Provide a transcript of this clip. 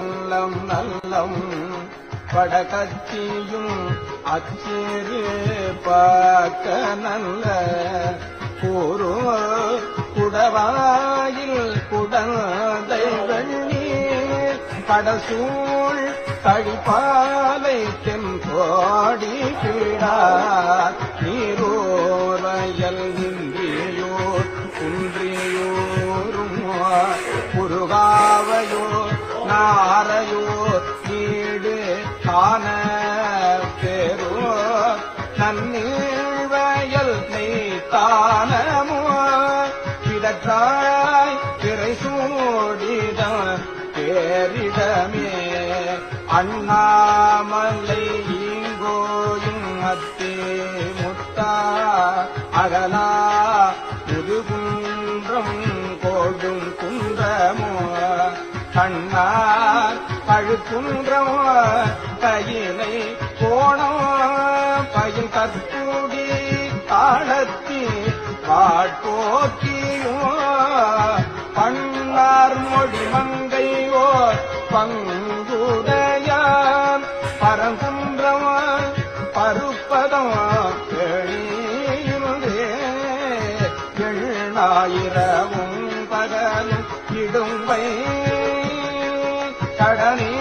நல்லம் நல்லம். படகத்தியும் அச்சிறு பார்க்க நல்ல கூறு குடவாயில் குடந்தை வெள்ளீர் கடசூழ் கழிப்பாலை தென்கோடி பீடா. நீரோரையல் நின்றியோர் நாரையோர் நீடு காண பேரோர் நன்னீழ்வயல் நெய்தானமோ கிடக்காய் திரை சூடிதம் பேரிடமே. அண்ணாமலை ஈங்கோயும் அத்தே முத்தா அகலா. புதுகுன்றம் கோடும் குன்றமோ கண்ணார் கழுக்குன்றமோ கையிலை கோணம் பயில் கற்கூடி காலத்தி பாட்போக்கியோ பண்ணார் மொழி மங்கையோ பங்குடையான் பரங்குன்றமோ பருப்பதம் கேணியுதே இடும்பை கடனே